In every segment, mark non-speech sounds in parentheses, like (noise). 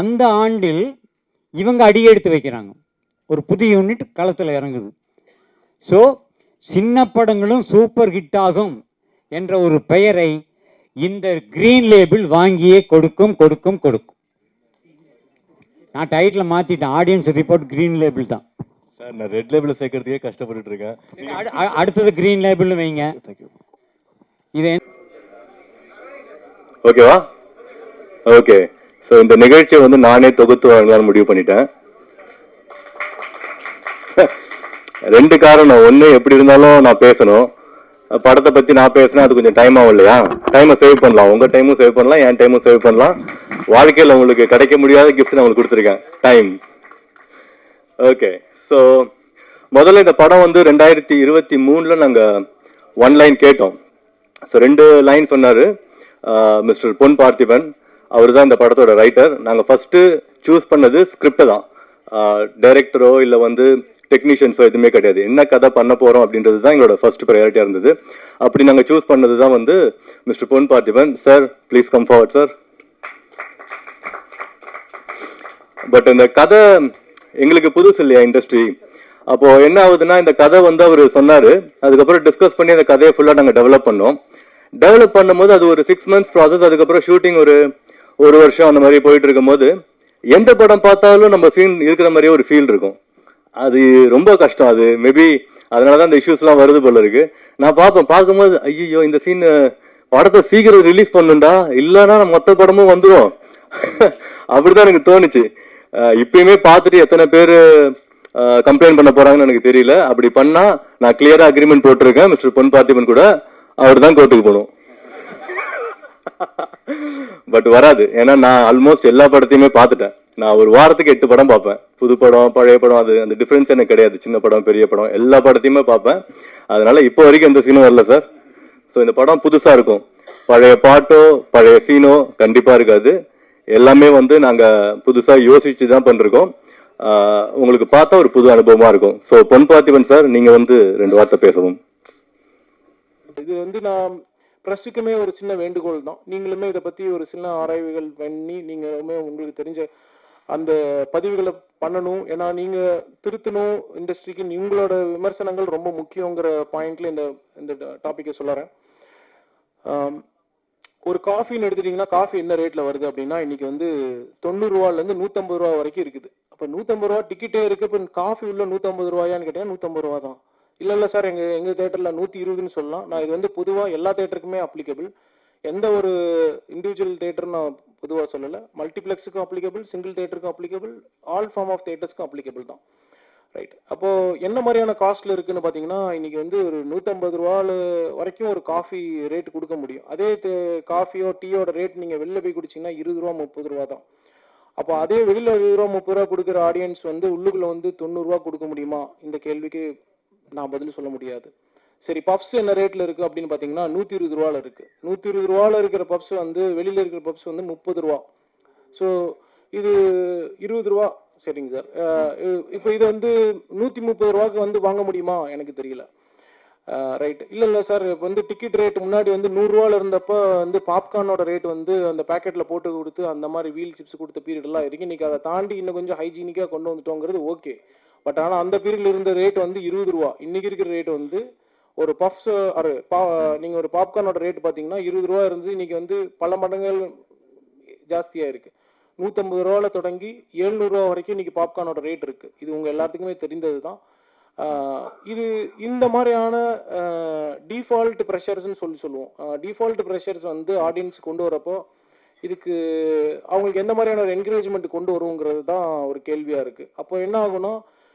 அந்த ஆண்டில் இவங்க அடியெடுத்து வைக்கிறாங்க. ஒரு புதிய யூனிட் களத்தில் இறங்குது. ஸோ சின்ன படங்களும் சூப்பர் ஹிட் ஆகும் என்ற ஒரு பெயரை இந்த கிரீன் லேபிள் வாங்கியே கொடுக்கும் கொடுக்கும் கொடுக்கும். நான் டைட்டில் மாற்றிட்டேன் ஆடியன்ஸ் ரிப்போர்ட் கிரீன் லேபிள் தான். சார் நான் ரெட் லேபிள் சேர்க்கறதுக்கே கஷ்டப்பட்டுட்டு இருக்கேன். அடுத்தது கிரீன் லேபிள்னு வைங்க. இது ஓகேவா ஓகே ஸோ இந்த நிகழ்ச்சியை வந்து நானே தொகுத்து வழங்கலாம்னு முடிவு பண்ணிட்டேன். (laughs) ரெண்டு காரணம். ஒன்று எப்படி இருந்தாலும் நான் பேசணும். படத்தை பற்றி நான் பேசினா அது கொஞ்சம் டைம் ஆகும் இல்லையா? டைமை சேவ் பண்ணலாம். உங்கள் டைமும் சேவ் பண்ணலாம் என் டைமும் சேவ் பண்ணலாம். வாழ்க்கையில் உங்களுக்கு கிடைக்க முடியாத கிஃப்ட் நான் உங்களுக்கு கொடுத்துருக்கேன். டைம் ஓகே ஸோ முதல்ல இந்த படம் வந்து ரெண்டாயிரத்தி இருபத்தி மூணில் நாங்கள் ஒன் லைன் கேட்டோம். ஸோ ரெண்டு லைன் சொன்னார் மிஸ்டர் பொன் பார்த்திபன். அவர் தான் இந்த படத்தோட ரைட்டர் நாங்கள் ஃபஸ்ட்டு சூஸ் பண்ணது ஸ்கிரிப்டை தான். டைரக்டரோ இல்லை வந்து டெக்னீஷியன்ஸோ எதுவுமே கிடையாது. என்ன கதை பண்ண போகிறோம் அப்படின்றது தான் எங்களோட ஃபர்ஸ்ட் ப்ரையாரிட்டியாக இருந்தது. அப்படி நாங்கள் சூஸ் பண்ணது தான் வந்து mister Pon Parthiban. Sir please come forward sir but இந்த கதை எங்களுக்கு புதுசு இல்லையா இண்டஸ்ட்ரி அப்போ என்ன ஆகுதுன்னா இந்த கதை வந்து அவர் சொன்னார். அதுக்கப்புறம் டிஸ்கஸ் பண்ணி அந்த கதையை ஃபுல்லாக நாங்கள் டெவலப் பண்ணோம். டெவலப் பண்ணும்போது அது ஒரு சிக்ஸ் மந்த்ஸ் ப்ராசஸ் அதுக்கப்புறம் ஷூட்டிங் ஒரு ஒரு வருஷம் அந்த மாதிரி போயிட்டு இருக்கும்போது எந்த படம் பார்த்தாலும் நம்ம சீன் இருக்கிற மாதிரியே ஒரு ஃபீல் இருக்கும். அது ரொம்ப கஷ்டம் அது. மேபி அதனால தான் இந்த இஷ்யூஸ்லாம் வருது போல இருக்கு. நான் பார்ப்பேன். பார்க்கும்போது ஐயோ இந்த சீன் படத்தை சீக்கிரம் ரிலீஸ் பண்ணுண்டா இல்லைன்னா மொத்த படமும் வந்துடும் (laughs) அப்படிதான் எனக்கு தோணுச்சு. இப்பயுமே பார்த்துட்டு எத்தனை பேர் கம்ப்ளைண்ட் பண்ண போறாங்கன்னு எனக்கு தெரியல. அப்படி பண்ணா நான் கிளியரா அக்ரிமெண்ட் போட்டிருக்கேன். மிஸ்டர் பொன் பார்த்திபன் கூட அவர் தான் கோர்ட்டுக்கு போகணும். பட் வராது. ஏன்னா நான் ஆல்மோஸ்ட் எல்லா படத்தையுமே பார்த்துட்டேன். நான் ஒரு வாரத்துக்கு எட்டு படம் பார்ப்பேன். புது படம் பழைய படம் அது அந்த டிஃப்ரென்ஸ் எனக்கு கிடையாது. சின்ன படம் பெரிய படம் எல்லா படத்தையுமே பார்ப்பேன். அதனால இப்போ வரைக்கும் எந்த சீனும் வரல சார் ஸோ இந்த படம் புதுசாக இருக்கும். பழைய பாட்டோ பழைய சீனோ கண்டிப்பாக இருக்காது. எல்லாமே வந்து நாங்கள் புதுசாக யோசிச்சு தான் பண்ணிருக்கோம். உங்களுக்கு பார்த்தா ஒரு புது அனுபவமாக இருக்கும். ஸோ பொன் பார்த்திபன் சார் நீங்கள் வந்து ரெண்டு வார்த்தை பேசவும். இது வந்து நான் ப்ரெஸ்ஸுக்குமே ஒரு சின்ன வேண்டுகோள் தான். நீங்களுமே இதை பற்றி ஒரு சின்ன ஆராய்வுகள் பண்ணி நீங்களுமே உங்களுக்கு தெரிஞ்ச அந்த பதிவுகளை பண்ணணும். ஏன்னா நீங்கள் திருத்தணும் இண்டஸ்ட்ரிக்கு உங்களோட விமர்சனங்கள் ரொம்ப முக்கியங்கிற பாயிண்ட்ல இந்த இந்த டாப்பிக்கை சொல்லறேன் ஒரு காஃபின்னு எடுத்துட்டிங்கன்னா காஃபி என்ன ரேட்டில் வருது அப்படின்னா இன்னைக்கு வந்து தொண்ணூறுரூவாலேருந்து நூற்றம்பது ரூபா வரைக்கும் இருக்குது. அப்போ நூற்றம்பது ரூபா டிக்கெட்டே இருக்கு இப்போ காஃபி உள்ள நூற்றம்பது ரூபாயான்னு கேட்டீங்கன்னா நூற்றம்பது ரூபா தான். இல்லை இல்லை சார் எங்கள் எங்கள் தேட்டரில் நூற்றி இருபதுன்னு சொல்லலாம். நான் இது வந்து பொதுவாக எல்லா தேட்டருக்குமே அப்ளிகபிள் எந்த ஒரு இண்டிவிஜுவல் தேட்டர் நான் பொதுவாக சொல்லலை. மல்டிப்ளெக்ஸுக்கும் அப்ளிகபிள் சிங்கிள் தேட்டருக்கும் அப்ளிகபிள் ஆல் ஃபார்ம் ஆஃப் தேட்டர்ஸ்க்கும் அப்ளிகபிள் தான். ரைட் அப்போ என்ன மாதிரியான காஸ்ட்ல இருக்குன்னு பார்த்தீங்கன்னா இன்னைக்கு வந்து ஒரு நூற்றம்பது ரூபால வரைக்கும் ஒரு காஃபி ரேட் கொடுக்க முடியும். அதே காஃபியோ டீயோட ரேட் நீங்கள் வெளில போய் குடிச்சீங்கன்னா இருபது ரூபா முப்பது ரூபா தான். அப்போ அதே வெளியில் இருபது ரூபா முப்பது ரூபா கொடுக்குற ஆடியன்ஸ் வந்து உள்ளுக்குள்ள வந்து தொண்ணூறுரூவா கொடுக்க முடியுமா? இந்த கேள்விக்கு நான் பதில் சொல்ல முடியாது. சரி பப்ஸ் என்ன ரேட்ல இருக்கு அப்படின்னு பார்த்தீங்கன்னா நூற்றி இருபது ரூபால இருக்கு. நூற்றி இருபது ரூபால இருக்கிற பப்ஸ் வந்து வெளியில இருக்கிற பப்ஸ் வந்து முப்பது ரூபா. ஸோ இது இருபது ரூபா. சரிங்க சார் இப்போ இது வந்து நூற்றி முப்பது ரூபாய்க்கு வந்து வாங்க முடியுமா? எனக்கு தெரியல. ரைட் இல்லை இல்லை சார் இப்போ வந்து டிக்கெட் ரேட் முன்னாடி வந்து நூறுரூவால இருந்தப்போ வந்து பாப்கார்னோட ரேட் வந்து அந்த பேக்கெட்டில் போட்டு கொடுத்து அந்த மாதிரி வீல் சிப்ஸ் கொடுத்த பீரியட் எல்லாம் இருக்கு. இன்னைக்கு அதை தாண்டி இன்னும் கொஞ்சம் ஹைஜீனிக்காக கொண்டு வந்துட்டோங்கிறது ஓகே பட் ஆனால் அந்த பீரியடில் இருந்த ரேட் வந்து இருபது ரூபா. இன்னைக்கு இருக்கிற ரேட் வந்து ஒரு பஃப்ஸ் ஒரு பா நீங்கள் ஒரு பாப்கார்னோட ரேட் பார்த்தீங்கன்னா இருபது ரூபா இருந்து இன்னைக்கு வந்து பல மடங்கள் ஜாஸ்தியாக இருக்குது நூற்றம்பது ரூபாவில் தொடங்கி எழுநூறுவா வரைக்கும் இன்றைக்கி பாப்கார்னோட ரேட் இருக்குது இது உங்கள் எல்லாத்துக்குமே தெரிந்தது தான். இது இந்த மாதிரியான டிஃபால்ட் ப்ரெஷர்ஸ்னு சொல்லி சொல்லுவோம். டிஃபால்ட் ப்ரெஷர்ஸ் வந்து ஆடியன்ஸ் கொண்டு வரப்போ இதுக்கு அவங்களுக்கு எந்த மாதிரியான ஒரு என்கரேஜ்மெண்ட் கொண்டு வருங்கிறது தான் ஒரு கேள்வியாக இருக்குது அப்போ என்ன ஆகுனா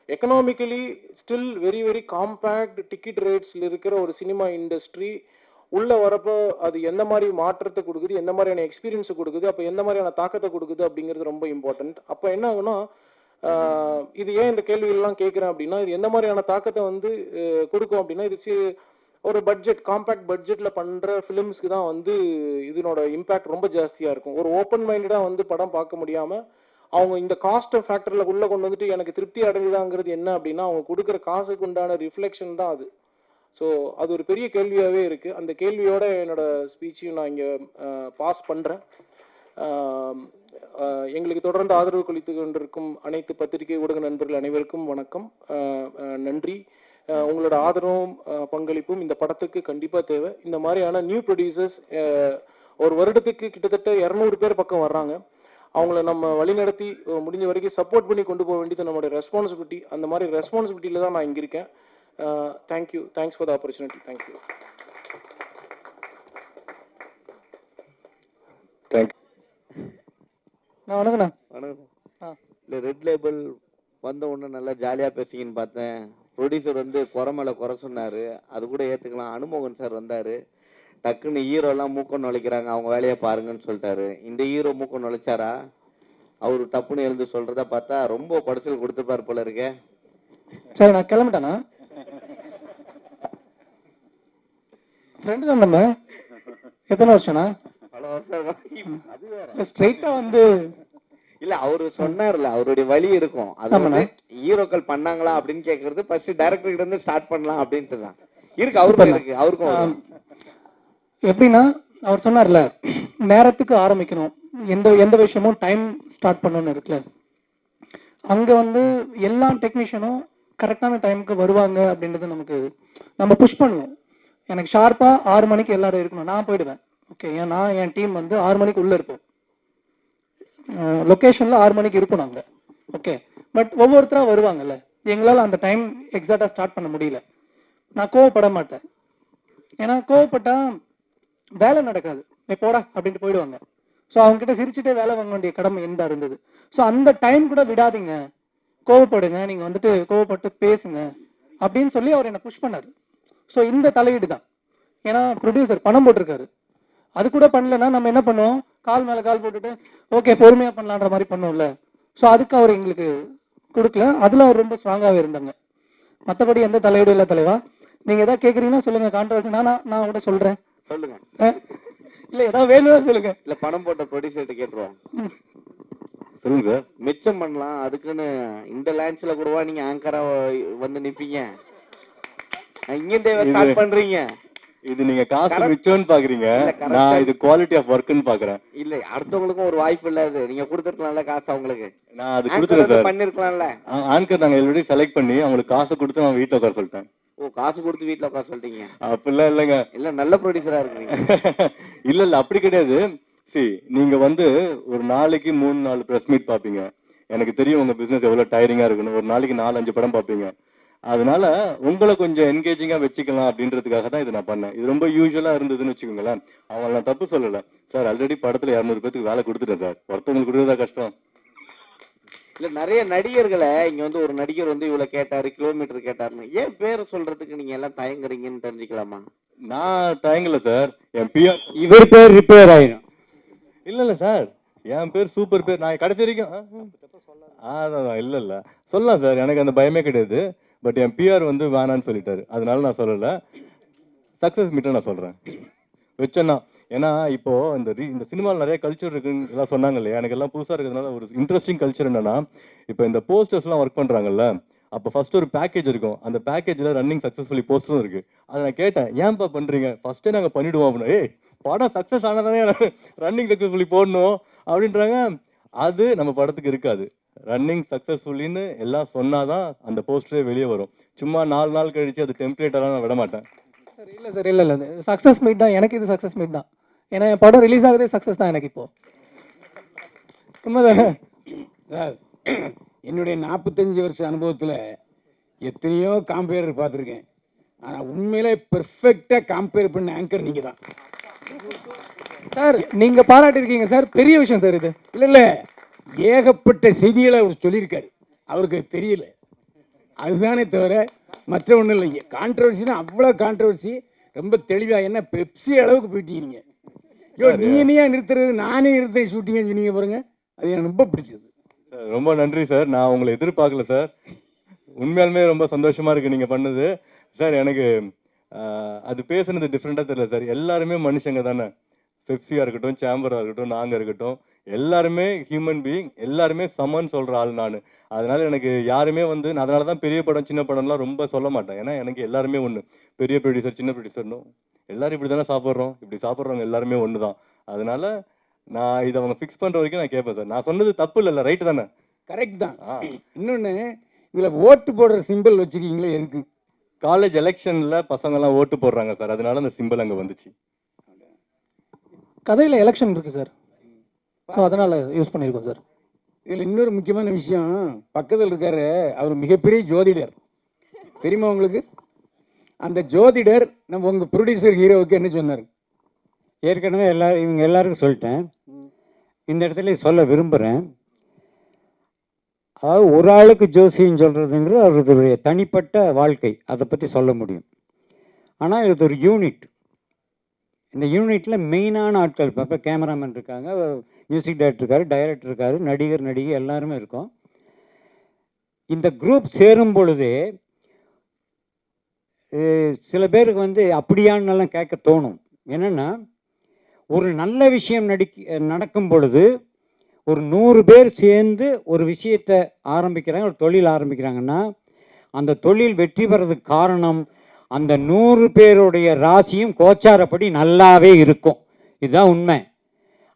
economically still very very compact ticket ரேட்ஸில் இருக்கிற ஒரு சினிமா இண்டஸ்ட்ரி உள்ளே வரப்போ அது எந்த மாதிரி மாற்றத்தை கொடுக்குது எந்த மாதிரியான எக்ஸ்பீரியன்ஸை கொடுக்குது அப்போ எந்த மாதிரியான தாக்கத்தை கொடுக்குது அப்படிங்கிறது ரொம்ப இம்பார்ட்டன்ட் அப்போ என்ன ஆகும்னா இது ஏன் இந்த கேள்வியெல்லாம் கேட்குறேன் அப்படின்னா இது எந்த மாதிரியான தாக்கத்தை வந்து கொடுக்கும் அப்படின்னா இது ஒரு பட்ஜெட் காம்பேக்ட் பட்ஜெட்டில் பண்ணுற ஃபிலிம்ஸ்க்கு தான் வந்து இதனோட இம்பேக்ட் ரொம்ப ஜாஸ்தியாக இருக்கும். ஒரு ஓப்பன் மைண்டடாக வந்து படம் பார்க்க முடியாமல் அவங்க இந்த காஸ்ட் ஃபேக்டரில் உள்ளே கொண்டு வந்துட்டு எனக்கு திருப்தி அடைஞ்சுதாங்கிறது என்ன அப்படின்னா அவங்க கொடுக்குற காசுக்கு உண்டான ரிஃப்ளெக்ஷன் தான் அது. ஸோ அது ஒரு பெரிய கேள்வியாகவே இருக்குது அந்த கேள்வியோட என்னோட ஸ்பீச்சையும் நான் இங்கே பாஸ் பண்ணுறேன் எங்களுக்கு தொடர்ந்து ஆதரவு கொடுத்து கொண்டிருக்கும் அனைத்து பத்திரிகை ஊடக நண்பர்கள் அனைவருக்கும் வணக்கம். நன்றி. உங்களோட ஆதரவும் பங்களிப்பும் இந்த படத்துக்கு கண்டிப்பாக தேவை. இந்த மாதிரியான நியூ ப்ரொடியூசர்ஸ் ஒரு வருடத்துக்கு கிட்டத்தட்ட இரநூறு பேர் பக்கம் வர்றாங்க. அவங்கள நம்ம வழிநடத்தி முடிஞ்ச வரைக்கும் சப்போர்ட் பண்ணி கொண்டு போக வேண்டியது நம்மளுடைய ரெஸ்பான்சிபிலிட்டி அந்த மாதிரி ரெஸ்பான்சிபிலிட்டியில் தான் நான் இங்கே இருக்கேன். Thank you thanks for the opportunity thank you thank you நான் வணக்கண்ணா வணக்கம். ஆ. இல்லை ரெட் லேபிள் வந்த உடனே நல்லா ஜாலியாக பேசுங்கன்னு பார்த்தேன். ப்ரொடியூசர் வந்து குறை மேலே குறை சொன்னார். அது கூட ஏற்றுக்கலாம் அனுமோகன் சார் வந்தார். டக்குன்னு ஹீரோலாம் மூக்கம் நுழைக்கிறாங்க அவங்க வேலையை பாருங்கன்னு சொல்லிட்டாரு. இந்த ஹீரோ மூக்கம் நுழைச்சாரா? அவர் டப்புன்னு எழுந்து சொல்கிறத பார்த்தா ரொம்ப குடைச்சல் கொடுத்துப்பார் போல இருக்கே. சரி நான் கிளம்பிட்டேண்ணா ஃப்ரெண்டு தான் நம்ம. எத்தனை வருஷம்ண்ணா? பல வருஷம் அது வேற. ஸ்ட்ரைட்டா வந்து இல்ல அவரு சொன்னார்ல அவருடைய வழி இருக்கும். அது ஹீரோக்கள் பண்ணாங்களா அப்படின்னு கேக்குறது ஃபர்ஸ்ட் டைரக்டர் கிட்ட இருந்து ஸ்டார்ட் பண்ணலாம் அப்படின்ட்டு தான் இருக்கு அவருக்கும். இருக்கு அவருக்கும். எப்படின்னா அவர் சொன்னார்ல நேரத்துக்கு ஆரம்பிக்கணும். எந்த எந்த விஷயமும் டைம் ஸ்டார்ட் பண்ணணும்னு இருக்குல்ல. அங்கே வந்து எல்லா டெக்னீஷியனும் கரெக்டான டைமுக்கு வருவாங்க அப்படின்றது நமக்கு நம்ம புஷ் பண்ணுவோம். எனக்கு ஷார்ப்பாக ஆறு மணிக்கு எல்லாரும் இருக்கணும். நான் போயிடுவேன். ஓகே ஏன் நான் என் டீம் வந்து ஆறு மணிக்கு உள்ளே இருப்போம். லொக்கேஷனில் ஆறு மணிக்கு இருப்போம் அங்கே ஓகே பட் ஒவ்வொருத்தராக வருவாங்கல்ல. எங்களால் அந்த டைம் எக்ஸாக்டாக ஸ்டார்ட் பண்ண முடியல. நான் கோவப்பட மாட்டேன். ஏன்னா கோவப்பட்டால் வேலை நடக்காது. "ஏய், போடா அப்படின்ட்டு போயிடுவாங்க. ஸோ அவங்க கிட்ட சிரிச்சுட்டே வேலை வாங்க வேண்டிய கடமை எந்த இருந்தது. ஸோ அந்த டைம் கூட விடாதீங்க. கோவப்படுங்க. நீங்க வந்துட்டு கோவப்பட்டு பேசுங்க அப்படின்னு சொல்லி அவர் என்னை புஷ் பண்ணாரு. ஸோ இந்த தலையீடு தான். ஏன்னா ப்ரொடியூசர் பணம் போட்டிருக்காரு. அது கூட பண்ணலன்னா நம்ம என்ன பண்ணுவோம்? கால் மேலே கால் போட்டுட்டு ஓகே பொறுமையாக பண்ணலான்ற மாதிரி பண்ணுவோம்ல. ஸோ அதுக்கு அவர் எங்களுக்கு கொடுக்கல. அதில் அவர் ரொம்ப ஸ்ட்ராங்காகவே இருந்தாங்க. மற்றபடி எந்த தலையீடும் இல்லை தலைவா. நீங்கள் எதாவது கேட்குறீங்கன்னா சொல்லுங்கள் கான்ட்ரவர்சி. நான் நான் கூட சொல்கிறேன் சொல்லுங்க. இல்ல ஏதாவது வேணும்னா சொல்லுங்க. இல்ல பணம் போட்ட ப்ரொடியூசர்கிட்ட கேட்டுருவோம். சொல்லுங்க சார். மிச்சம் பண்ணலாம். அதுக்குன்னு இந்த லேண்ட்ஸ்ல கூடவா நீங்க ஆங்கரா வந்து நிப்பீங்க? இங்க தேவை ஸ்டார்ட் பண்றீங்க. இது நீங்க காசு. மிச்சம்னு பாக்குறீங்க. நான் இது குவாலிட்டி ஆஃப் ஒர்க்னு பாக்குறேன். இல்ல அடுத்தவங்களுக்கும் ஒரு வாய்ப்பு இல்ல அது. நீங்க கொடுத்துருக்கலாம்ல காசு அவங்களுக்கு. நான் அது சார். பண்ணிருக்கலாம்ல. ஆன்கர் நாங்க ஆல்ரெடி செலக்ட் பண்ணி அவங்களுக்கு காசு கொடுத்து நான் வீட்டுல உட்கார சொல்லிட்டேன். ஓ காசு கொடுத்து வீட்ல உட்கார சொல்லிட்டீங்க. அப்படிலாம் இல்லைங்க. இல்ல நல்ல ப்ரொடியூசரா இருக்கீங்க (laughs) இல்ல இல்ல அப்படி கிடையாது. சி நீங்க வந்து ஒரு நாளைக்கு மூணு நாலு பிரஸ் மீட் பாப்பீங்க எனக்கு தெரியும் உங்க பிசினஸ் எவ்வளவு டயரிங்கா இருக்குன்னு. ஒரு நாளைக்கு நாலு அஞ்சு படம் பாப்பீங்க அதனால உங்களை கொஞ்சம் என்கேஜிங்கா வச்சுக்கலாம் அப்படின்றதுக்காக தான் இது நான் பண்ணேன். இது ரொம்ப யூஸ்வலா இருந்ததுன்னு வச்சுக்கோங்களேன். அவங்க நான் தப்பு சொல்லல. சார் ஆல்ரெடி படத்துல இரநூறு பேத்துக்கு வேலை கொடுத்துட்டேன் சார். ஒருத்தவங்களுக்கு கொடுக்குறதா கஷ்டம். இல்ல நிறைய நடிகர்களை இங்க வந்து ஒரு நடிகர் வந்து இவ்வளவு கேட்டாரு கிலோமீட்டர் கேட்டாருன்னு. ஏன் பேரை சொல்றதுக்கு நீங்க எல்லாம் தயங்குறீங்கன்னு தெரிஞ்சுக்கலாமா? நான் தயங்கல சார். என் பிஆர் இவர் பேர் ரிப்பேர் ஆயிரும். இல்ல இல்ல சார். என் பேர் சூப்பர் பேர். நான் கடைசி வரைக்கும் அதான் இல்ல இல்ல. சொல்லலாம் சார். எனக்கு அந்த பயமே கிடையாது. பட் என் பிஆர் வந்து வேணான்னு சொல்லிட்டாரு. அதனால நான் சொல்லல. சக்சஸ் மீட்டை நான் சொல்றேன். வச்சேன்னா. ஏன்னா இப்போ இந்த இந்த சினிமாவில் நிறைய கல்ச்சர் இருக்குன்னு எல்லாம் சொன்னாங்க இல்லையா எனக்கு எல்லாம் புதுசாக இருக்கிறதுனால ஒரு இன்ட்ரெஸ்டிங் கல்ச்சர் என்னன்னா இப்போ இந்த போஸ்டர்ஸ்லாம் ஒர்க் பண்ணுறாங்கல்ல அப்போ ஃபர்ஸ்ட் ஒரு பேக்கேஜ் இருக்கும். அந்த பேக்கேஜில் ரன்னிங் சக்ஸஸ்ஃபுல்லி போஸ்டரும் இருக்கு. அதை நான் கேட்டேன் ஏன்ப்பா பண்ணுறீங்க ஃபர்ஸ்ட்டே நாங்கள் பண்ணிடுவோம் அப்படின்னா ஏய் படம் சக்ஸஸ் ஆனதானே ரன்னிங் சக்ஸஸ்ஃபுல்லி போடணும் அப்படின்றாங்க. அது நம்ம படத்துக்கு இருக்காது. ரன்னிங் சக்ஸஸ்ஃபுல்லின்னு எல்லாம் சொன்னாதான் அந்த போஸ்டரே வெளியே வரும். சும்மா நாலு நாள் கழிச்சு அது டெம்ப்ளேட்டெல்லாம் நான் விட மாட்டேன். சார் இல்லை சார் இல்லை இல்லை. சக்ஸஸ் மீட் தான். எனக்கு இது சக்ஸஸ் மீட் தான். ஏன்னா என் படம் ரிலீஸ் ஆகுதே சக்சஸ் தான் எனக்கு இப்போ. உண்மைதானே? சார் என்னுடைய நாற்பத்தஞ்சு வருஷ அனுபவத்தில் எத்தனையோ காம்பேரர் பார்த்துருக்கேன். ஆனால் உண்மையிலே பெர்ஃபெக்டாக கம்பேர் பண்ண ஆங்கர் நீங்கள் தான் சார் நீங்க பாராட்டியிருக்கீங்க சார். பெரிய விஷயம் சார் இது. இல்லை இல்லை. ஏகப்பட்ட செய்திகளை அவர் சொல்லியிருக்காரு. அவருக்கு தெரியல. அதுதானே தவிர மற்ற ஒன்றும் இல்லை. கான்ட்ரவர்சினா அவ்வளோ கான்ட்ரவர்சி ரொம்ப தெளிவாக என்ன பெப்சி அளவுக்கு போயிட்டீங்க நீங்கள் ஐயோ நீ நீயா நிறுத்துறது நானே நிறுத்தேன் ஷூட்டிங்னு சொன்னீங்க பாருங்க. அது எனக்கு ரொம்ப பிடிச்சது. ரொம்ப நன்றி சார். நான் உங்களை எதிர்பார்க்கல சார். உண்மையாலுமே ரொம்ப சந்தோஷமா இருக்கு நீங்க பண்ணது. சார் எனக்கு அது பேசுனது டிஃப்ரெண்டா தெரியல சார். எல்லாருமே மனுஷங்க தானே. பெப்சியா இருக்கட்டும் சேம்பரா இருக்கட்டும் நாங்க இருக்கட்டும் எல்லாருமே ஹியூமன் பீயிங் எல்லாருமே சமன்னு சொல்ற ஆள் நான். அதனால எனக்கு யாருமே வந்து நான் அதனால தான் பெரிய படம் சின்ன படம்லாம் ரொம்ப சொல்ல மாட்டேன். ஏன்னா எனக்கு எல்லாருமே ஒன்று பெரிய ப்ரொடியூசர் சின்ன ப்ரொடியூசர்னும் எல்லாரும் இப்படி தானே சாப்பிட்றோம். இப்படி சாப்பிட்றவங்க எல்லாருமே ஒன்று தான். அதனால நான் இதை அவங்க ஃபிக்ஸ் பண்ற வரைக்கும் நான் கேட்பேன் சார். நான் சொன்னது தப்பு இல்லைல்ல ரைட்டு தானே? கரெக்ட் தான். இன்னொன்று இதில் ஓட்டு போடுற சிம்பிள் வச்சுருக்கீங்களே எதுக்கு? காலேஜ் எலெக்ஷன்ல பசங்க எல்லாம் ஓட்டு போடுறாங்க சார். அதனால அந்த சிம்பிள் அங்க வந்துச்சு. கதையில் எலெக்ஷன் இருக்கு சார். ஸோ அதனால யூஸ் பண்ணியிருக்கோம் சார். இதில் இன்னொரு முக்கியமான விஷயம் பக்கத்தில் இருக்காரு அவர் மிகப்பெரிய ஜோதிடர். தெரியுமா உங்களுக்கு? அந்த ஜோதிடர் நம்ம உங்கள் ப்ரொடியூசர் ஹீரோவுக்கு என்ன சொன்னார்? ஏற்கனவே எல்லாரும் இவங்க எல்லாருக்கும் சொல்லிட்டேன். இந்த இடத்துல சொல்ல விரும்புகிறேன் அதாவது ஒரு ஆளுக்கு ஜோசியம் சொல்கிறதுங்கிறது அவருடைய தனிப்பட்ட வாழ்க்கை. அதை பற்றி சொல்ல முடியும். ஆனால் இது ஒரு யூனிட் இந்த யூனிட்டில் மெயினான ஆட்கள் இப்போ கேமராமேன் இருக்காங்க. மியூசிக் டைரக்டர் இருக்காரு டைரக்டர் இருக்காரு நடிகர் நடிகை எல்லாருமே இருக்கும். இந்த குரூப் சேரும் பொழுதே சில பேருக்கு வந்து அப்படியான்னெல்லாம் கேட்க தோணும். என்னென்னா ஒரு நல்ல விஷயம் நடிக்க நடக்கும் பொழுது ஒரு நூறு பேர் சேர்ந்து ஒரு விஷயத்தை ஆரம்பிக்கிறாங்க ஒரு தொழில் ஆரம்பிக்கிறாங்கன்னா அந்த தொழில் வெற்றி பெறதுக்கு காரணம் அந்த நூறு பேருடைய ராசியும் கோச்சாரப்படி நல்லாவே இருக்கும். இதுதான் உண்மை.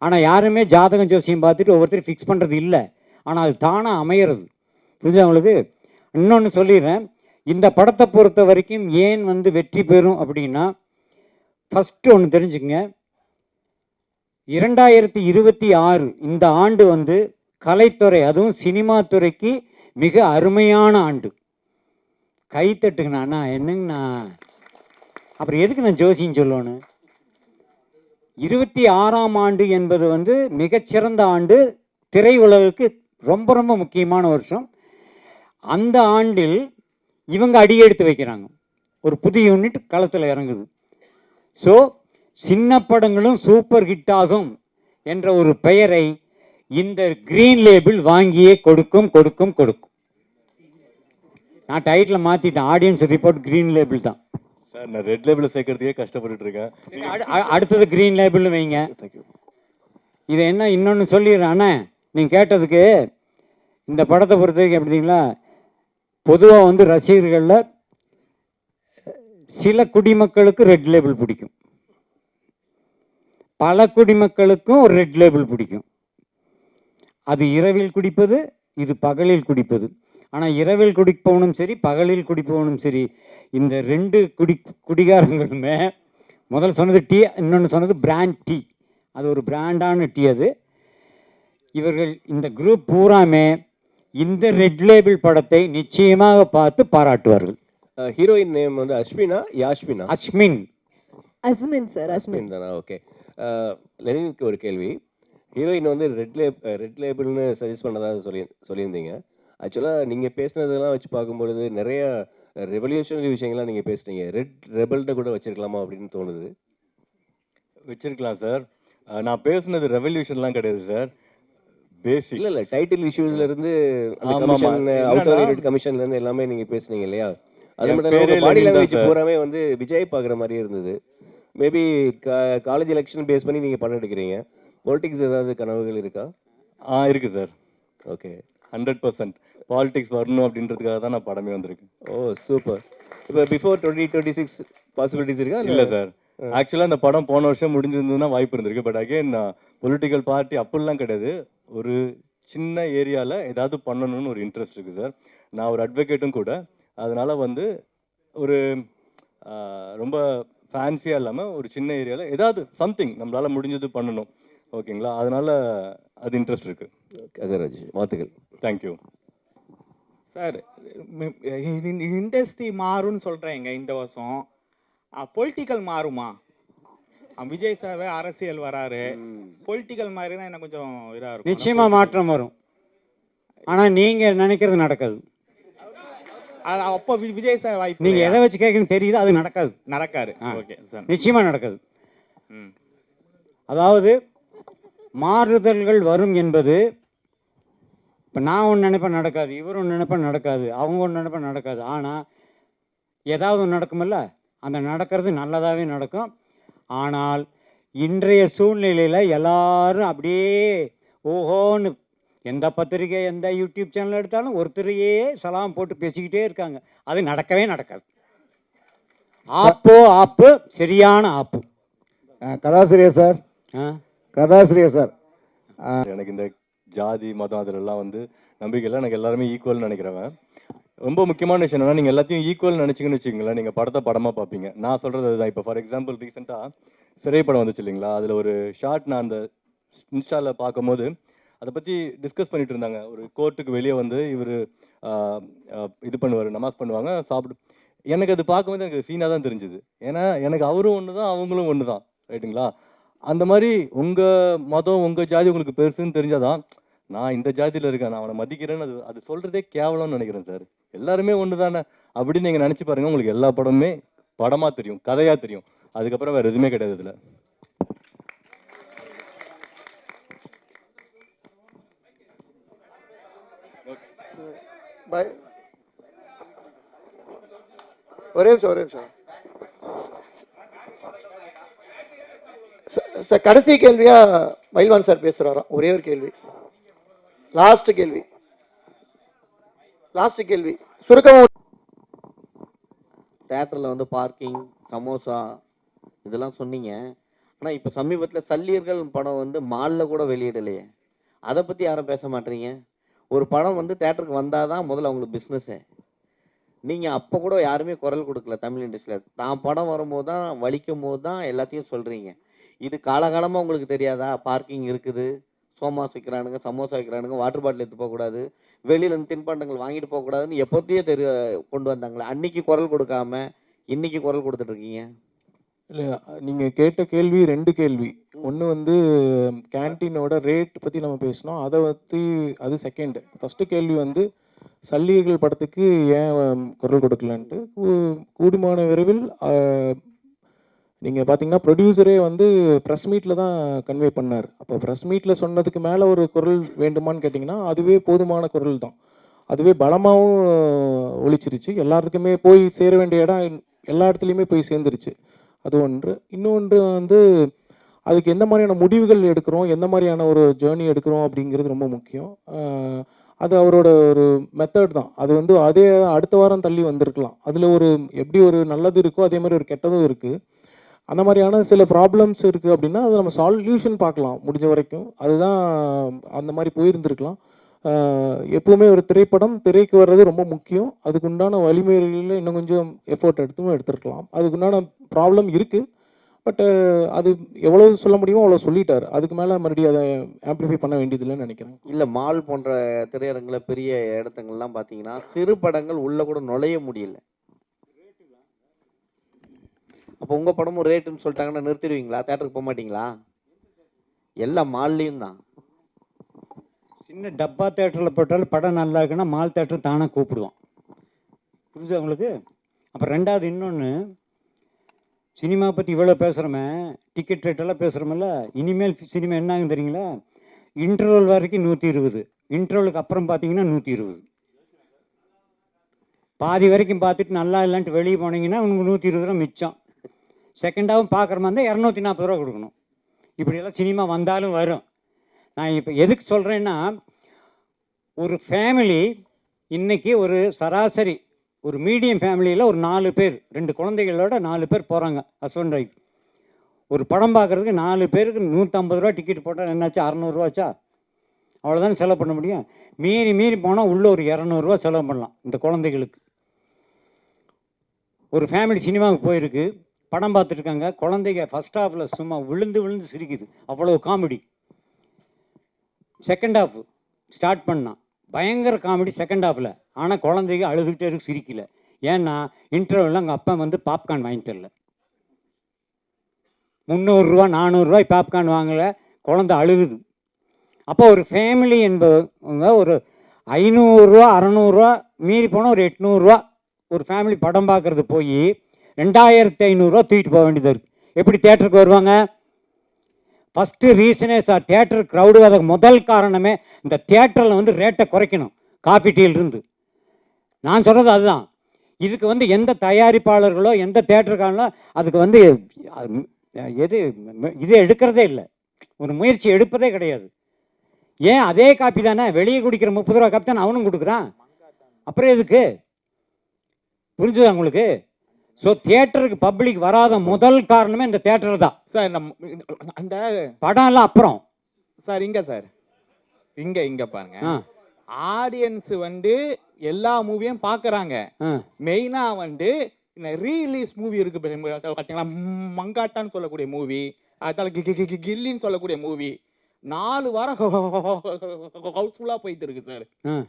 ஆனால் யாருமே ஜாதகம் ஜோசியம் பார்த்துட்டு ஒவ்வொருத்தரும் ஃபிக்ஸ் பண்ணுறது இல்லை. ஆனால் அது தானாக அமையிறது. புரியுதா அவங்களுக்கு இன்னொன்று சொல்லிடுறேன். இந்த படத்தை பொறுத்த வரைக்கும் ஏன் வந்து வெற்றி பெறும் அப்படின்னா ஃபஸ்ட்டு ஒன்று தெரிஞ்சுக்கங்க. இரண்டாயிரத்தி இருபத்தி ஆறு இந்த ஆண்டு வந்து கலைத்துறை அதுவும் சினிமா துறைக்கு மிக அருமையான ஆண்டு. கைத்தட்டுங்கண்ணா என்னங்கண்ணா? அப்புறம் எதுக்கு நான் ஜோசின்னு சொல்லணும்? இருபத்தி ஆறாம் ஆண்டு என்பது வந்து மிகச்சிறந்த ஆண்டு. திரையுலகுக்கு ரொம்ப ரொம்ப முக்கியமான வருஷம். அந்த ஆண்டில் இவங்க அடியெடுத்து வைக்கிறாங்க. ஒரு புதிய யூனிட் களத்தில் இறங்குது. ஸோ சின்ன படங்களும் சூப்பர் ஹிட் ஆகும் என்ற ஒரு பெயரை இந்த கிரீன் லேபிள் வாங்கியே கொடுக்கும் கொடுக்கும் கொடுக்கும். நான் டைட்டில் மாற்றிட்டேன் ஆடியன்ஸ் ரிப்போர்ட் கிரீன் லேபிள் தான். சார் நான் ரெட் லேபிள் சேர்க்கறதுக்கே கஷ்டப்பட்டுட்டு இருக்கேன். அடுத்தது கிரீன் லேபிள்னு வைங்க. இது என்ன இன்னொன்று சொல்லிடுறேன் அண்ணே. நீங்கள் கேட்டதுக்கு இந்த படத்தை பொறுத்த வரைக்கும் எப்படிங்களா பொதுவாக வந்து ரசிகர்களில் சில குடிமக்களுக்கு ரெட் லேபிள் பிடிக்கும். பல குடிமக்களுக்கும் ஒரு ரெட் லேபிள் பிடிக்கும். அது இரவில் குடிப்பது இது பகலில் குடிப்பது. ஆனால் இரவில் குடிப்பவனும் சரி பகலில் குடிப்பவனும் சரி இந்த ரெண்டு குடி குடிகாரங்களுமே முதல்ல சொன்னது டீ இன்னொன்று சொன்னது பிராண்ட் டீ. அது ஒரு பிராண்டான டீ அது. இவர்கள் இந்த குரூப் பூராமே இந்த ரெட் லேபிள் படத்தை நிச்சயமாக பார்த்து பாராட்டுவார்கள். ஹீரோயின் நேம் வந்து அஸ்மினா யாஷ்மினா அஸ்மின். அஸ்மின் சார் அஸ்மின். தானா? ஓகே லெனினுக்கு ஒரு கேள்வி. ஹீரோயின் வந்து ரெட் லேப் ரெட் லேபிள்னு சஜஸ்ட் பண்ணதா சொல்லி சொல்லியிருந்தீங்க. ஆக்சுவலாக நீங்கள் பேசுனதெல்லாம் வச்சு பார்க்கும்பொழுது நிறைய ரெவல்யூஷனரி விஷயங்கள்லாம் நீங்கள் பேசுனீங்க. ரெட் ரெபல்ட்ட கூட வச்சிருக்கலாமா அப்படின்னு தோணுது. வச்சிருக்கலாம் சார் நான் பேசுனது ரெவல்யூஷன்லாம் கிடையாது சார் பேசிக் இல்ல இல்ல. டைட்டில் இஷ்யூஸ்ல இருந்து. கமிஷன் அவுட் ஆஃப் கமிஷன்ல இருந்து எல்லாமே நீங்க பேசுனீங்க இல்லையா? அது மட்டும் பேரே பாடி லாங்குவேஜ். பூராமே வந்து விஜய் பாக்குற மாதிரி இருந்தது. மேபி காலேஜ் எலெக்ஷன் பேஸ் பண்ணி நீங்க படம் எடுக்கிறீங்க. பொலிட்டிக்ஸ் ஏதாவது கனவுகள் இருக்கா? ஆ இருக்கு sir okay hundred percent politics வரணும் அப்படின்றதுக்காக தான் நான் படமே வந்திருக்கேன். ஓ சூப்பர் இப்போ before twenty twenty six possibilities இருக்கா? இல்ல? சார். ஆக்சுவலாக இந்த படம் போன வருஷம் முடிஞ்சிருந்ததுன்னா வாய்ப்பு இருந்திருக்கு. பட் அகைன் பொலிட்டிக்கல் பார்ட்டி அப்படிலாம் கிடையாது. ஒரு சின்ன ஏரியாவில் ஏதாவது பண்ணணும்னு ஒரு இன்ட்ரெஸ்ட் இருக்குது சார். நான் ஒரு அட்வொகேட்டும் கூட. அதனால வந்து ஒரு ரொம்ப ஃபேன்சியாக இல்லாமல் ஒரு சின்ன ஏரியாவில் ஏதாவது சம்திங் நம்மளால முடிஞ்சது பண்ணணும். ஓகேங்களா அதனால அது இன்ட்ரெஸ்ட் இருக்கு. அகராஜ் வாழ்த்துக்கள். தேங்க்யூ சார் இண்டஸ்ட்ரி மாறும்னு சொல்கிறேங்க இந்த வருஷம். பொலிட்டிக்கல் மாறுமா? விஜய் சார் அரசியல் வராரு. பொலிட்டிக்கல் மாறினா எனக்கு கொஞ்சம் இதாக இருக்கும். நிச்சயமா மாற்றம் வரும். ஆனா நீங்க நினைக்கிறது நடக்காது. அது அப்போ வி- விஜய் சார் வாய்ப்பு நீங்க இல்லையா? எதை வச்சு கேட்கணும் தெரியுது அது நடக்காது. நடக்காரு ஆ. Okay sir. நிச்சயமா நடக்காது. ம். அதாவது மாறுதல்கள் வரும் என்பது இப்போ நான் ஒன்று நினைப்பேன் நடக்காது இவர் ஒன்று நினைப்பேன் நடக்காது அவங்க ஒன்று நினைப்பேன் நடக்காது. ஆனால் ஏதாவது ஒன்று நடக்குமில்ல? அந்த நடக்கிறது நல்லதாகவே நடக்கும். ஆனால் இன்றைய சூழ்நிலையில் எல்லாரும் அப்படியே ஓஹோன்னு எந்த பத்திரிகை எந்த யூடியூப் சேனல் எடுத்தாலும் ஒருத்தரையே சலாம் போட்டு பேசிக்கிட்டே இருக்காங்க. அது நடக்கவே நடக்காது. ஆப்போ ஆப்பு சரியான ஆப்பு. கதாசிரியர் சார். ஆ? கதாசிரியர் சார். எனக்கு இந்த ஜாதி மதம் அதிலெல்லாம் வந்து நம்பிக்கையில் எனக்கு எல்லாருமே ஈக்குவல்னு நினைக்கிறவன். ரொம்ப முக்கியமான விஷயம் என்னன்னா நீங்கள் எல்லாத்தையும் ஈக்குவல் நினச்சிங்கன்னு வச்சுக்கோங்களேன் நீங்கள் படத்தை படமாக பார்ப்பீங்க. நான் சொல்கிறது அதுதான். இப்போ ஃபார் எக்ஸாம்பிள் ரீசெண்டாக சிறை படம் வந்துச்சு இல்லைங்களா? அதில் ஒரு ஷார்ட் நான் அந்த இன்ஸ்டாவில் பார்க்கும்போது அதை பற்றி டிஸ்கஸ் பண்ணிட்டு இருந்தாங்க. ஒரு கோர்ட்டுக்கு வெளியே வந்து இவர் இது பண்ணுவார் நமாஸ் பண்ணுவாங்க சாப்பிடு எனக்கு அது பார்க்கும்போது எனக்கு சீனாக தான் தெரிஞ்சுது. ஏன்னா எனக்கு அவரும் ஒன்று தான் அவங்களும் ஒன்று தான் ரைட்டுங்களா? அந்த மாதிரி உங்கள் மதம் உங்கள் ஜாதி உங்களுக்கு பெருசுன்னு தெரிஞ்சாதான் நான் இந்த ஜாதியில் இருக்கேன் நான் அவனை மதிக்கிறேன்னு அது அது சொல்கிறதே கேவலம்னு நினைக்கிறேன் சார். எல்லாருமே ஒன்று தானே அப்படின்னு நீங்கள் நினச்சி பாருங்கள் உங்களுக்கு எல்லா படமுமே படமாக தெரியும் கதையாக தெரியும். அதுக்கப்புறம் வேறு எதுவுமே கிடையாது இதில். பை ஒரே நிமிஷம் ஒரே நிமிஷம். சார் கடைசி கேள்வியா மயில்வான் சார் பேசுறாராம் ஒரே ஒரு கேள்வி. லாஸ்ட் கேள்வி. லாஸ்ட் கேள்வி. சுருக்கமா தேட்டரில் வந்து பார்க்கிங் சமோசா இதெல்லாம் சொன்னீங்க. ஆனால் இப்போ சமீபத்தில் சல்லியர்கள் படம் வந்து மாலில் கூட வெளியிடலையே. அதை பற்றி யாரும் பேச மாட்டீங்க? ஒரு படம் வந்து தேட்டருக்கு வந்தால் தான் முதல்ல அவங்களுக்கு பிஸ்னஸ்ஸு நீங்கள் அப்போ கூட யாருமே குரல் கொடுக்கல தமிழ் இண்டஸ்ட்ரியில் தான் படம் வரும்போது தான் வலிக்கும் போது தான் எல்லாத்தையும் சொல்கிறீங்க இது காலகாலமாக உங்களுக்கு தெரியாதா? பார்க்கிங் இருக்குது. சோமாஸ் விற்கிறானுங்க சமோசா விற்கிறானுங்க வாட்டர் பாட்டில் எடுத்து போகக்கூடாது வெளியில இருந்து தின்பண்டங்கள் வாங்கிட்டு போகக்கூடாதுன்னு எப்போத்தையே தெரிய கொண்டு வந்தாங்களே. அன்னைக்கு குரல் கொடுக்காம இன்னைக்கு குரல் கொடுத்துட்ருக்கீங்க இல்லை நீங்கள் கேட்ட கேள்வி ரெண்டு கேள்வி. ஒன்று வந்து கேன்டீனோட ரேட் பற்றி நம்ம பேசினோம். அதை பற்றி அது செகண்டு ஃபஸ்ட்டு கேள்வி வந்து சல்லிகள் படத்துக்கு ஏன் குரல் கொடுக்கலன்ட்டு கூ- கூடுமான விரைவில் நீங்கள் பார்த்தீங்கன்னா ப்ரொடியூசரே வந்து ப்ரெஸ் மீட்டில் தான் கன்வே பண்ணார். அப்போ ப்ரெஸ் மீட்டில் சொன்னதுக்கு மேலே ஒரு குரல் வேண்டுமான்னு கேட்டிங்கன்னா அதுவே போதுமான குரல் தான். அதுவே பலமாகவும் ஒழிச்சிருச்சு எல்லாத்துக்குமே போய் சேர வேண்டிய இடம் எல்லா இடத்துலையுமே போய் சேர்ந்துருச்சு. அது ஒன்று. இன்னொன்று வந்து அதுக்கு எந்த மாதிரியான முடிவுகள் எடுக்கிறோம் எந்த மாதிரியான ஒரு ஜேர்னி எடுக்கிறோம் அப்படிங்கிறது ரொம்ப முக்கியம். அது அவரோட ஒரு மெத்தட் தான். அது வந்து அதே அடுத்த வாரம் தள்ளி வந்திருக்கலாம். அதில் ஒரு எப்படி ஒரு நல்லது இருக்கோ அதே மாதிரி ஒரு கெட்டதும் இருக்குது அந்த மாதிரியான சில ப்ராப்ளம்ஸ் இருக்குது அப்படின்னா அதை நம்ம சால்யூஷன் பார்க்கலாம். முடிஞ்ச வரைக்கும் அதுதான் அந்த மாதிரி போயிருந்துருக்கலாம். எப்போவுமே ஒரு திரைப்படம் திரைக்கு வர்றது ரொம்ப முக்கியம். அதுக்குண்டான வழிமுறைகளில் இன்னும் கொஞ்சம் எஃபோர்ட் எடுத்தும் எடுத்திருக்கலாம். அதுக்குண்டான ப்ராப்ளம் இருக்குது பட்டு அது எவ்வளோ சொல்ல முடியுமோ அவ்வளோ சொல்லிட்டார். அதுக்கு மேலே மறுபடியும் அதை ஆம்பிளிஃபை பண்ண வேண்டியதில்லைன்னு நினைக்கிறேன். இல்லை மால் போன்ற திரையரங்குல பெரிய இடத்துங்கள்லாம் பார்த்தீங்கன்னா சிறு படங்கள் உள்ள கூட நுழைய முடியல. அப்போ உங்கள் படமும் ரேட்டுன்னு சொல்லிட்டாங்கன்னா நிறுத்திடுவீங்களா? தேட்டருக்கு போக மாட்டீங்களா எல்லா மால்லையும் தான். சின்ன டப்பா தேட்டரில் போட்டாலும் படம் நல்லா இருக்குன்னா மால் தேட்டர் தானே கூப்பிடுவோம் புரியுதா உங்களுக்கு? அப்புறம் ரெண்டாவது இன்னொன்று சினிமா பற்றி இவ்வளோ பேசுகிறோமே டிக்கெட் ரேட்டெல்லாம் பேசுகிறோமில்ல இனிமேல் சினிமா என்ன ஆகும் தெரியுங்களா? இன்டர்வல் வரைக்கும் நூற்றி இருபது. இன்டர்வலுக்கு அப்புறம் பார்த்தீங்கன்னா நூற்றி இருபது. பாதி வரைக்கும் பார்த்துட்டு நல்லா இல்லைன்ட்டு வெளியே போனீங்கன்னா உங்களுக்கு நூற்றி இருபது ரூபா மிச்சம். செகண்டாகவும் பார்க்குற மாதிரி இருந்தால் இரநூத்தி நாற்பது ரூபா கொடுக்கணும். இப்படியெல்லாம் சினிமா வந்தாலும் வரும். நான் இப்போ எதுக்கு சொல்கிறேன்னா ஒரு ஃபேமிலி இன்னைக்கு ஒரு சராசரி ஒரு மீடியம் ஃபேமிலியில் ஒரு நாலு பேர் ரெண்டு குழந்தைகளோட நாலு பேர் போகிறாங்க ஹஸ்பண்ட் ஒய்ஃப் ஒரு படம் பார்க்குறதுக்கு நாலு பேருக்கு நூற்றம்பது ரூபா டிக்கெட் போட்டால் என்னாச்சு அறநூறுவாச்சா அவ்வளோதானே செலவு பண்ண முடியும்? மீறி மீறி போனால் உள்ளே ஒரு இரநூறுவா செலவு பண்ணலாம் இந்த குழந்தைகளுக்கு. ஒரு ஃபேமிலி சினிமாவுக்கு போயிருக்கு படம் பார்த்துட்ருக்காங்க குழந்தைங்க ஃபஸ்ட் ஹாஃபில் சும்மா விழுந்து விழுந்து சிரிக்குது. அவ்வளோ காமெடி செகண்ட் ஹாஃப் ஸ்டார்ட் பண்ணான் பயங்கர காமெடி செகண்ட் ஹாஃபில் ஆனால் குழந்தைங்க அழுதுகிட்டே இருக்கு சிரிக்கல. ஏன்னா இன்டர்வலில் அங்கே அப்பா வந்து பாப்கார்ன் வாங்கி தரல முந்நூறுரூவா நானூறுரூவாய் பாப்கார்ன் வாங்கலை. குழந்தை அழுகுது. அப்போ ஒரு ஃபேமிலி என்பவங்க ஒரு ஐநூறுரூவா அறநூறுவா மீறி போனால் ஒரு எட்நூறுரூவா ஒரு ஃபேமிலி படம் பார்க்குறது போய் ரெண்டாயிரத்தி ஐநூறுரூவா தூக்கிட்டு போக வேண்டியது இருக்குது எப்படி தேட்டருக்கு வருவாங்க? ஃபஸ்ட்டு ரீசனே சார் தேட்டர் க்ரௌடு அதுக்கு முதல் காரணமே இந்த தேட்டரில் வந்து ரேட்டை குறைக்கணும். காஃபி டீலிருந்து நான் சொல்கிறது அதுதான். இதுக்கு வந்து எந்த தயாரிப்பாளர்களோ எந்த தேட்டருக்காரங்களோ அதுக்கு வந்து எது இது எடுக்கிறதே இல்லை. ஒரு முயற்சி எடுப்பதே கிடையாது. ஏன் அதே காப்பி தானே? வெளியே குடிக்கிற முப்பது ரூபா காப்பி தானே? அவனும் கொடுக்குறான். அப்புறம் எதுக்கு? புரிஞ்சுதா உங்களுக்கு? ஸோ தியேட்டருக்கு பப்ளிக் வராத முதல் காரணமே இந்த தியேட்டர் தான். சார் நம்ம அந்த படம் எல்லாம் அப்புறம். சார் இங்க சார் இங்க இங்க பாருங்க. ஆடியன்ஸ் வந்து எல்லா மூவியும் பாக்குறாங்க. ஆ. மெயினா வந்து இந்த ரீலீஸ் மூவி இருக்கு ம், மங்காட்டான்னு சொல்லக்கூடிய மூவி அதால கில்லின்னு சொல்லக்கூடிய மூவி நாலு வாரம் ஹவுஸ்ஃபுல்லா போயிட்டு இருக்கு சார்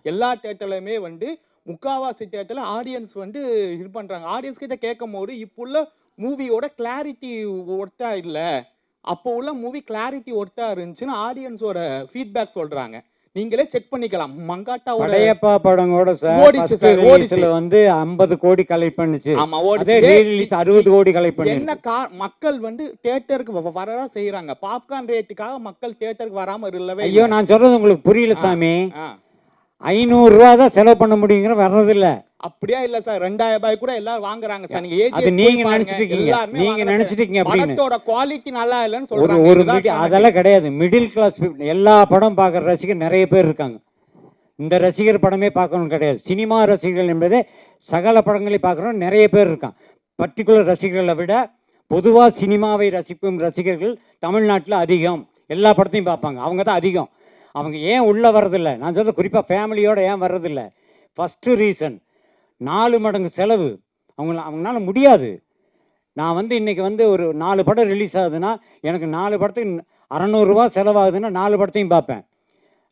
எல்லா தேட்டர்லயுமே வந்து முக்காவாசி தேட்டர்ல ஆடியன்ஸ் வந்து இது பண்றாங்க. ஆடியன்ஸ் கிட்ட கேட்கும் போது இப்போ உள்ள மூவியோட கிளாரிட்டி ஒர்த்தா இல்ல. அப்போ உள்ள மூவி கிளாரிட்டி ஒர்த்தா இருந்துச்சுன்னு ஆடியன்ஸோட ஃபீட்பேக் சொல்றாங்க. நீங்களே செக் பண்ணிக்கலாம். மங்காட்டாவோட படையப்பா படங்கோட ஓடிச்சு ஃபர்ஸ்ட் சார், ஓடிச்சு. ரிலீஸ்ல வந்து 50 கோடி கலெக்ட் பண்ணுச்சு. ஆமா ஓடிச்சு. ரீ ரிலீஸ் அறுபது கோடி கலெக்ட் என்ன பண்ணி கா மக்கள் வந்து தியேட்டருக்கு வரதா செய்யறாங்க பாப்கார்ன் ரேட்டுக்காக மக்கள் தியேட்டருக்கு வராம இல்லவே ஐயோ. நான் சொல்றது உங்களுக்கு புரியல. சாமி. ஆ. ஐநூறு ரூபா தான் செலவு பண்ண முடியுங்கிற வர்றதில்ல. அப்படியா இல்ல சார் ரெண்டாயிரம் ரூபாய் கூட எல்லாரும் வாங்குறாங்க சார். நீங்க அது நீங்க நினைச்சிட்டு இருக்கீங்க. நீங்க. நினைச்சிட்டு இருக்கீங்க படத்தோட குவாலிட்டி நல்லா இல்லைன்னு சொல்றாங்க. ஒரு. அதெல்லாம் கிடையாது. மிடில் கிளாஸ் எல்லா படம் பார்க்குற ரசிகர் நிறைய பேர் இருக்காங்க. இந்த ரசிகர் படமே பார்க்கணும் கிடையாது. சினிமா ரசிகர்கள் என்பதே சகல படங்களை பார்க்குறோம் நிறைய பேர் இருக்கான் பர்டிகுலர் ரசிகர்களை விட பொதுவாக சினிமாவை ரசிக்கும் ரசிகர்கள் தமிழ்நாட்டில் அதிகம். எல்லா படத்தையும் பார்ப்பாங்க. அவங்க தான் அதிகம். அவங்க ஏன் உள்ளே வர்றதில்ல? நான் சொல்றது குறிப்பாக ஃபேமிலியோடு ஏன் வர்றதில்ல? ஃபஸ்ட்டு ரீசன் நாலு மடங்கு செலவு. அவங்கள அவங்களால முடியாது. நான் வந்து இன்றைக்கி வந்து ஒரு நாலு படம் ரிலீஸ் ஆகுதுன்னா எனக்கு நாலு படத்துக்கு அறநூறுரூவா செலவாகுதுன்னா நாலு படத்தையும் பார்ப்பேன்.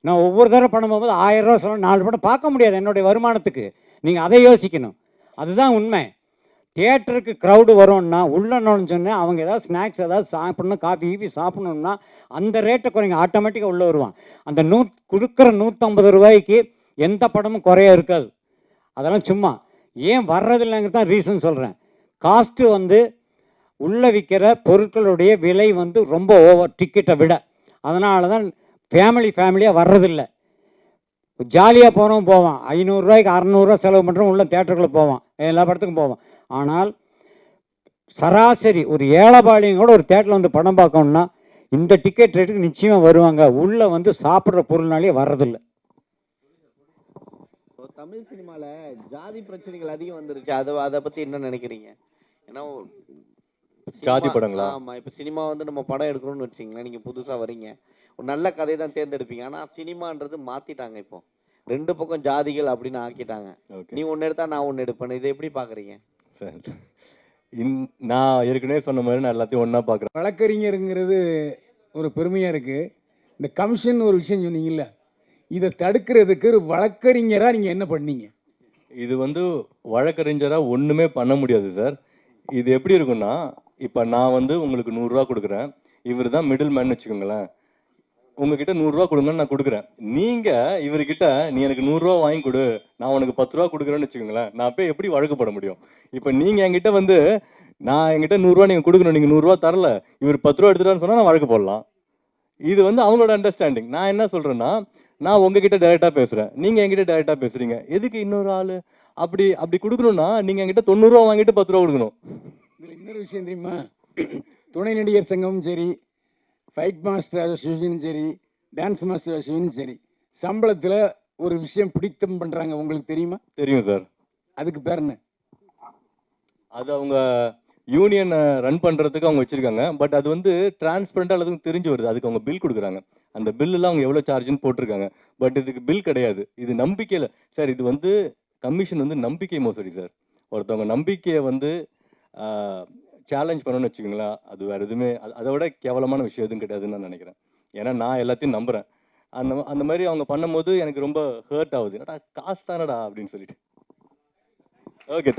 நான் ஒவ்வொரு தடவை படம் போகும்போது ஆயிரம் ரூபா செலவு நாலு படம் பார்க்க முடியாது என்னுடைய வருமானத்துக்கு. நீங்கள் அதை யோசிக்கணும். அதுதான் உண்மை. தியேட்டருக்கு க்ரௌடு வரும்னா உள்ளே நுழைஞ்சோன்னே அவங்க ஏதாவது ஸ்நாக்ஸ் ஏதாவது சாப்பிட்ணும் காஃபி கீஃபி சாப்பிட்ணுன்னா அந்த ரேட்டை குறைங்க. ஆட்டோமேட்டிக்காக உள்ளே வருவான். அந்த நூ கொடுக்குற நூற்றம்பது ரூபாய்க்கு எந்த படமும் குறைய இருக்காது. அதெல்லாம் சும்மா. ஏன் வர்றதில்லைங்கிறது தான் ரீசன் சொல்கிறேன் காஸ்ட்டு வந்து உள்ளே விற்கிற பொருட்களுடைய விலை வந்து ரொம்ப ஓவர் டிக்கெட்டை விட. அதனால தான் ஃபேமிலி ஃபேமிலியாக வர்றதில்லை. ஜாலியாக போகிறவன் போவான். ஐநூறுரூவாய்க்கு அறநூறுரூவா செலவு பண்ணுறவன் உள்ள தேட்டருக்குள்ளே போவான். எல்லா படத்துக்கும் போவான். ஆனால் சராசரி ஒரு ஏழைபாளையம் கூட ஒரு தேட்டரில் வந்து படம் பார்க்கணும்னா இந்த டிக்கெட் ரேட்டுக்கு நிச்சயமாக வருவாங்க. உள்ளே வந்து சாப்பிட்ற பொருள்னாலே வர்றதில்ல. இப்போ தமிழ் சினிமால ஜாதி பிரச்சனைகள் அதிகம் வந்துருச்சு. அதை அதை பத்தி என்ன நினைக்கிறீங்க? ஏன்னா ஜாதி படங்களா? ஆமா இப்ப சினிமா வந்து நம்ம படம் எடுக்கிறோம்னு வச்சுங்களேன் நீங்க புதுசா வரீங்க ஒரு நல்ல கதை தான் தேர்ந்தெடுப்பீங்க. ஆனா சினிமான்றது மாத்திட்டாங்க இப்போ. ரெண்டு பக்கம் ஜாதிகள் அப்படின்னு ஆக்கிட்டாங்க. நீ ஒன்னு எடுத்தா நான் ஒன்னு எடுப்பேன் இதை எப்படி பாக்குறீங்க? சார் இன் நான் ஏற்கனவே சொன்ன மாதிரி நான் எல்லாத்தையும் ஒன்றா பார்க்குறேன். வழக்கறிஞருங்கிறது ஒரு பெருமையாக இருக்குது இந்த கமிஷன் ஒரு விஷயம் சொன்னீங்கல்ல இதை தடுக்கிறதுக்கு ஒரு வழக்கறிஞராக நீங்கள் என்ன பண்ணீங்க? இது வந்து வழக்கறிஞராக ஒன்றுமே பண்ண முடியாது சார். இது எப்படி இருக்குன்னா இப்போ நான் வந்து உங்களுக்கு நூறுரூவா கொடுக்குறேன். இவர் தான் மிடில் மேன் வச்சுக்கோங்களேன். உங்ககிட்ட நூறுரூவா கொடுங்கன்னு நான் கொடுக்குறேன். நீங்கள் இவர்கிட்ட நீ எனக்கு நூறுரூவா வாங்கி கொடு. நான் உனக்கு பத்து ரூபா கொடுக்குறேன்னு வச்சுக்கோங்களேன். நான் போய் எப்படி வழக்கு போட முடியும்? இப்போ நீங்கள் என்கிட்ட வந்து நான் என்கிட்ட நூறுரூவா நீங்கள் கொடுக்கணும். நீங்கள் நூறுரூவா தரல. இவர் பத்து ரூபா எடுத்துட்டான்னு சொன்னால் நான் வழக்கு போடலாம். இது வந்து அவங்களோட அண்டர்ஸ்டாண்டிங் நான் என்ன சொல்கிறேன்னா நான் உங்ககிட்ட டைரெக்டாக பேசுகிறேன் நீங்கள் என்கிட்ட டைரெக்டாக பேசுகிறீங்க எதுக்கு இன்னொரு ஆள்? அப்படி அப்படி கொடுக்கணும்னா நீங்கள் என்கிட்ட தொண்ணூறுரூவா வாங்கிட்டு பத்து ரூபா கொடுக்கணும். இதில் இன்னொரு விஷயம் தெரியுமா? துணை நடிகர் சங்கமும் சரி ஃபைட் மாஸ்டர் அசோசியேஷனும் சரி டான்ஸ் மாஸ்டர் அசோசியேஷனும் சரி சம்பளத்தில் ஒரு விஷயம் பிடித்தம் பண்ணுறாங்க உங்களுக்கு தெரியுமா? தெரியும் சார். அதுக்கு பேர் என்ன? அது அவங்க யூனியனை ரன் பண்ணுறதுக்கு அவங்க வச்சுருக்காங்க. பட் அது வந்து டிரான்ஸ்பரண்டாக எல்லாத்துக்கும் தெரிஞ்சு வருது. அதுக்கு அவங்க பில் கொடுக்குறாங்க. அந்த பில்லெல்லாம் அவங்க எவ்வளோ சார்ஜ்னு போட்டிருக்காங்க. பட் இதுக்கு பில் கிடையாது. இது நம்பிக்கையில் சார் இது வந்து கமிஷன் வந்து நம்பிக்கை மோசடி சார் ஒருத்தவங்க நம்பிக்கையை வந்து சேலஞ்ச் பண்ணணும்னு வச்சுக்கோங்களேன். அது வேறு எதுவுமே அது- அதை விட கேவலமான விஷயம் எதுவும் கிடையாதுன்னு நான் நினைக்கிறேன். ஏன்னா நான் எல்லாத்தையும் நம்புகிறேன் அந்த அந்த மாதிரி அவங்க பண்ணும்போது எனக்கு ரொம்ப ஹர்ட் ஆகுது. என்னடா காசு தானடா அப்படின்னு சொல்லிட்டு. ஓகே